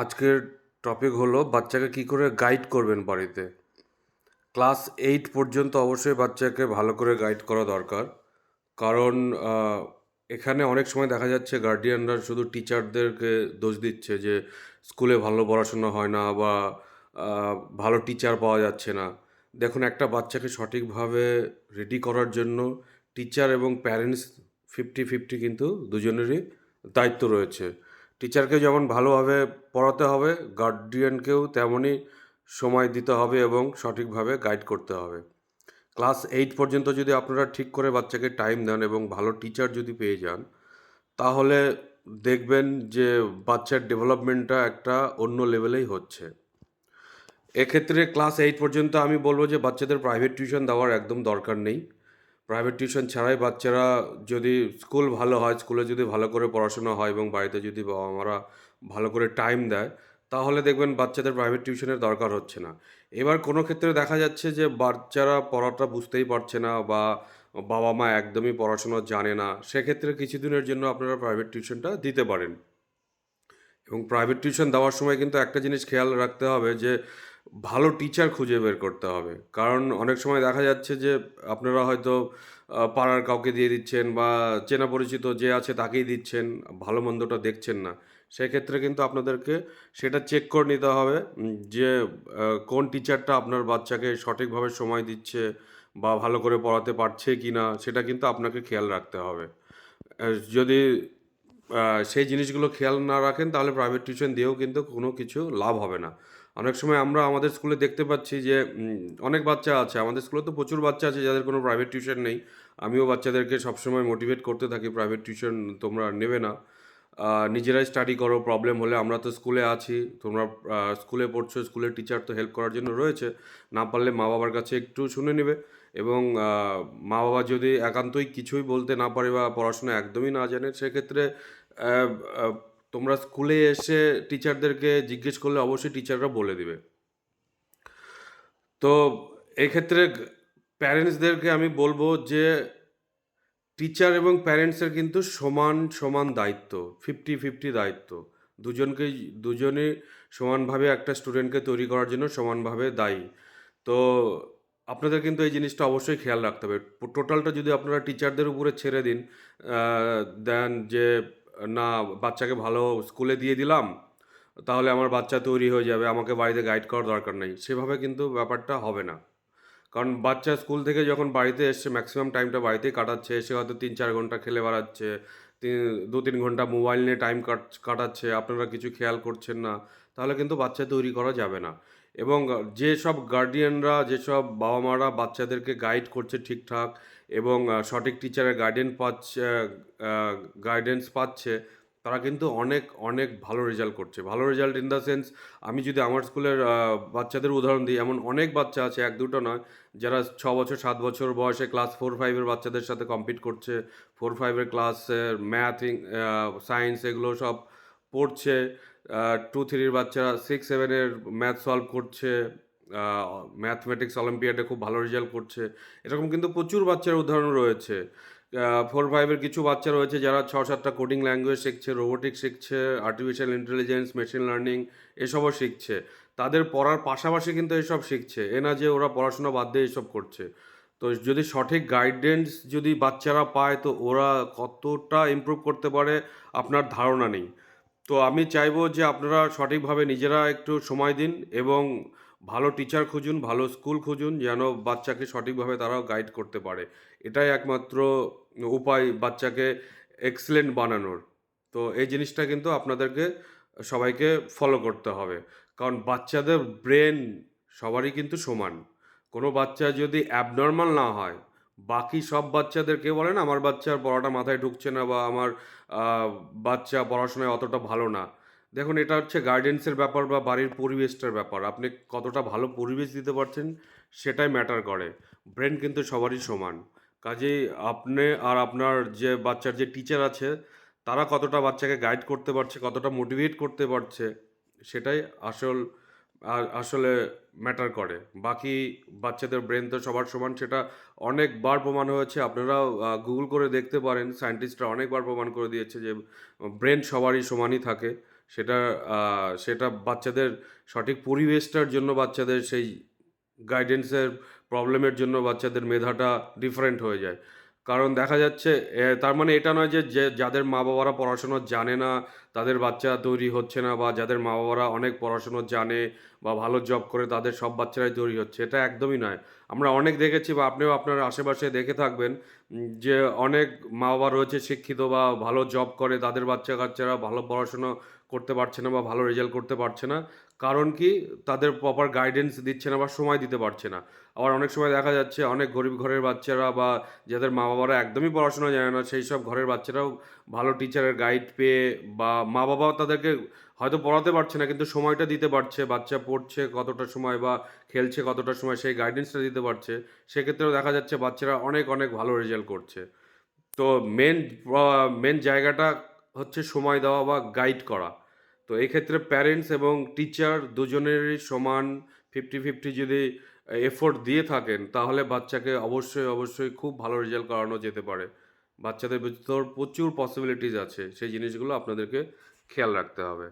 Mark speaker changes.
Speaker 1: আজকের টপিক হলো বাচ্চাকে কি করে গাইড করবেন বাড়িতে। ক্লাস এইট পর্যন্ত অবশ্যই বাচ্চাকে ভালো করে গাইড করা দরকার। কারণ এখানে অনেক সময় দেখা যাচ্ছে গার্ডিয়ানরা শুধু টিচারদেরকে দোষ দিচ্ছে যে স্কুলে ভালো পড়াশোনা হয় না বা ভালো টিচার পাওয়া যাচ্ছে না। দেখুন, একটা বাচ্চাকে সঠিকভাবে রেডি করার জন্য টিচার এবং প্যারেন্টস ফিফটি ফিফটি কিন্তু দুজনেরই দায়িত্ব রয়েছে। টিচারকে যেমন ভালোভাবে পড়াতে হবে গার্ডিয়ানকেও তেমনই সময় দিতে হবে এবং সঠিকভাবে গাইড করতে হবে। ক্লাস এইট পর্যন্ত যদি আপনারা ঠিক করে বাচ্চাকে টাইম দেন এবং ভালো টিচার যদি পেয়ে যান, তাহলে দেখবেন যে বাচ্চার ডেভেলপমেন্টটা একটা অন্য লেভেলেই হচ্ছে। এক্ষেত্রে ক্লাস এইট পর্যন্ত আমি বলব যে বাচ্চাদের প্রাইভেট টিউশন দেওয়ার একদম দরকার নেই। প্রাইভেট টিউশন ছাড়াই বাচ্চারা যদি স্কুল ভালো হয় স্কুলে যদি ভালো করে পড়াশোনা হয় এবং বাড়িতে যদি বাবা মারা ভালো করে টাইম দেয়, তাহলে দেখবেন বাচ্চাদের প্রাইভেট টিউশনের দরকার হচ্ছে না। এবার কোনো ক্ষেত্রে দেখা যাচ্ছে যে বাচ্চারা পড়াটা বুঝতেই পারছে না বা বাবা মা একদমই পড়াশোনা জানে না, সেক্ষেত্রে কিছুদিনের জন্য আপনারা প্রাইভেট টিউশনটা দিতে পারেন। এবং প্রাইভেট টিউশন দেওয়ার সময় কিন্তু একটা জিনিস খেয়াল রাখতে হবে যে ভালো টিচার খুঁজে বের করতে হবে। কারণ অনেক সময় দেখা যাচ্ছে যে, আপনারা হয়তো পাড়ার কাউকে দিয়ে দিচ্ছেন বা চেনা পরিচিত যে আছে তাকেই দিচ্ছেন, ভালো মন্দটা দেখছেন না। সেক্ষেত্রে কিন্তু আপনাদেরকে সেটা চেক করে নিতে হবে যে কোন টিচারটা আপনার বাচ্চাকে সঠিকভাবে সময় দিচ্ছে বা ভালো করে পড়াতে পারছে কি না সেটা কিন্তু আপনাকে খেয়াল রাখতে হবে। যদি সেই জিনিসগুলো খেয়াল না রাখেন, তাহলে প্রাইভেট টিউশন দিয়েও কিন্তু কোনো কিছু লাভ হবে না। অনেক সময় আমরা আমাদের স্কুলে দেখতে পাচ্ছি যে অনেক বাচ্চা আছে, আমাদের স্কুলে তো প্রচুর বাচ্চা আছে যাদের কোনো প্রাইভেট টিউশন নেই। আমিও বাচ্চাদেরকে সবসময় মোটিভেট করতে থাকি প্রাইভেট টিউশন তোমরা নেবে না। নিজেরাই স্টাডি করো প্রবলেম হলে আমরা তো স্কুলে আছি, তোমরা স্কুলে পড়ছো স্কুলের টিচার তো হেল্প করার জন্য রয়েছে। না পারলে মা বাবার কাছে একটু শুনে নেবে। এবং মা বাবা যদি একান্তই কিছুই বলতে না পারে বা পড়াশোনা একদমই না জানে, সেক্ষেত্রে তোমরা স্কুলে এসে টিচারদেরকে জিজ্ঞেস করলে অবশ্যই টিচাররা বলে দিবে। তো এক্ষেত্রে প্যারেন্টসদেরকে আমি বলব যে টিচার এবং প্যারেন্টসের কিন্তু সমান সমান দায়িত্ব ফিফটি ফিফটি দায়িত্ব। দুজনকেই দুজনে সমানভাবে একটা স্টুডেন্টকে তৈরি করার জন্য সমানভাবে দায়ী। তো আপনাদের কিন্তু এই জিনিসটা অবশ্যই খেয়াল রাখতে হবে। টোটালটা যদি আপনারা টিচারদের উপরে ছেড়ে দিন দেন যে, না, বাচ্চাকে ভালো স্কুলে দিয়ে দিলাম, তাহলে আমার বাচ্চা তৈরি হয়ে যাবে, আমাকে বাড়িতে গাইড করার দরকার নেই। সেভাবে কিন্তু ব্যাপারটা হবে না। কারণ বাচ্চা স্কুল থেকে যখন বাড়িতে এসছে ম্যাক্সিমাম টাইমটা বাড়িতেই কাটাচ্ছে এসে হয়তো তিন চার ঘণ্টা খেলে বেড়াচ্ছে, তিন, দু তিন ঘণ্টা মোবাইল নিয়ে টাইম কাট, কাটাচ্ছে, আপনারা কিছু খেয়াল করছেন না, তাহলে কিন্তু বাচ্চা তৈরি করা যাবে না। এবং যেসব গার্ডিয়ানরা যেসব বাবা মারা বাচ্চাদেরকে গাইড করছে ঠিকঠাক এবং সঠিক টিচারের গাইডেন্স পাচ্ছে গাইডেন্স পাচ্ছে, তারা কিন্তু অনেক অনেক ভালো রেজাল্ট করছে। ভালো রেজাল্ট ইন দ্য সেন্স আমি যদি আমার স্কুলের বাচ্চাদের উদাহরণ দিই, এমন অনেক বাচ্চা আছে, এক দুটো নয়, যারা ছ বছর, সাত বছর বয়সে ক্লাস ফোর ফাইভের বাচ্চাদের সাথে কম্পিট করছে ফোর ফাইভের ক্লাসের ম্যাথ সায়েন্স এগুলো সব পড়ছে টু থ্রির বাচ্চারা সিক্স সেভেনের ম্যাথ সলভ করছে ম্যাথমেটিক্স অলিম্পিয়াডে খুব ভালো রেজাল্ট করছে। এরকম কিন্তু প্রচুর বাচ্চার উদাহরণ রয়েছে। ফোর ফাইভের কিছু বাচ্চা রয়েছে যারা ছ, সাতটা কোডিং ল্যাঙ্গুয়েজ শিখছে রোবোটিক্স শিখছে আর্টিফিশিয়াল ইন্টেলিজেন্স মেশিন লার্নিং এসবও শিখছে। তাদের পড়ার পাশাপাশি কিন্তু এসব শিখছে। এ না যে ওরা পড়াশোনা বাদ দিয়ে এসব করছে। তো যদি সঠিক গাইডেন্স যদি বাচ্চারা পায়, তো ওরা কতটা ইমপ্রুভ করতে পারে, আপনার ধারণা নেই। তো আমি চাইব যে আপনারা সঠিকভাবে নিজেরা একটু সময় দিন এবং ভালো টিচার খুঁজুন, ভালো স্কুল খুঁজুন, যেন বাচ্চাকে সঠিকভাবে তারাও গাইড করতে পারে। এটাই একমাত্র উপায় বাচ্চাকে এক্সেলেন্ট বানানোর। তো এই জিনিসটা কিন্তু আপনাদেরকে সবাইকে ফলো করতে হবে। কারণ বাচ্চাদের ব্রেন সবারই কিন্তু সমান। কোনো বাচ্চা যদি অ্যাবনর্মাল না হয় বাকি সব বাচ্চাদের কেউ বলে না, আমার বাচ্চার পড়াটা মাথায় ঢুকছে না বা আমার বাচ্চা পড়াশোনায় অতটা ভালো না। দেখুন, এটা হচ্ছে গাইডেন্সের ব্যাপার বা বাড়ির পরিবেশটার ব্যাপার। আপনি কতটা ভালো পরিবেশ দিতে পারছেন সেটাই ম্যাটার করে। ব্রেন কিন্তু সবারই সমান। কাজেই আপনি আর আপনার যে বাচ্চার যে টিচার আছে, তারা কতটা বাচ্চাকে গাইড করতে পারছে, কতটা মোটিভেট করতে পারছে, সেটাই আসল আসলে ম্যাটার করে। বাকি বাচ্চাদের ব্রেন তো সবার সমান, সেটা অনেকবার প্রমাণ হয়েছে। আপনারা গুগল করে দেখতে পারেন। সায়েন্টিস্টরা অনেকবার প্রমাণ করে দিয়েছে যে ব্রেন সবারই সমানই থাকে। সেটা সেটা বাচ্চাদের সঠিক পরিবেশটার জন্য বাচ্চাদের, সেই গাইডেন্সের প্রবলেমের জন্য বাচ্চাদের মেধাটা ডিফারেন্ট হয়ে যায়। কারণ দেখা যাচ্ছে তার মানে এটা নয় যে যাদের মা বাবারা পড়াশোনা জানে না তাদের বাচ্চা তৈরি হচ্ছে না বা যাদের মা বাবারা অনেক পড়াশুনো জানে বা ভালো জব করে, তাদের সব বাচ্চারাই তৈরি হচ্ছে। এটা একদমই নয়। আমরা অনেক দেখেছি বা আপনিও আপনার আশেপাশে দেখে থাকবেন যে অনেক মা বাবা রয়েছে শিক্ষিত বা ভালো জব করে, তাদের বাচ্চা কাচ্চারা ভালো পড়াশোনা করতে পারছে না বা ভালো রেজাল্ট করতে পারছে না। কারণ কি? তাদের প্রপার গাইডেন্স দিচ্ছে না বা সময় দিতে পারছে না। আবার অনেক সময় দেখা যাচ্ছে অনেক গরিব ঘরের বাচ্চারা বা যাদের মা বাবারা একদমই পড়াশোনা জানে না, সেই সব ঘরের বাচ্চারাও ভালো টিচারের গাইড পেয়ে বা মা বাবা তাদেরকে হয়তো পড়াতে পারছে না, কিন্তু সময়টা দিতে পারছে। বাচ্চা পড়ছে কতটা সময় বা খেলছে কতটা সময়, সেই গাইডেন্সটা দিতে পারছে। সেক্ষেত্রেও দেখা যাচ্ছে বাচ্চারা অনেক অনেক ভালো রেজাল্ট করছে। তো মেন মেন জায়গাটা হচ্ছে সময় দেওয়া বা গাইড করা। তো এই ক্ষেত্রে প্যারেন্টস এবং টিচার দুজনেরই সমান ফিফটি ফিফটি যদি এফোর্ট দিয়ে থাকেন, তাহলে বাচ্চাকে অবশ্যই অবশ্যই খুব ভালো রেজাল্ট করানো যেতে পারে। বাচ্চাদের ভিতর প্রচুর পসিবিলিটিস আছে সেই জিনিসগুলো আপনাদেরকে খেয়াল রাখতে হবে।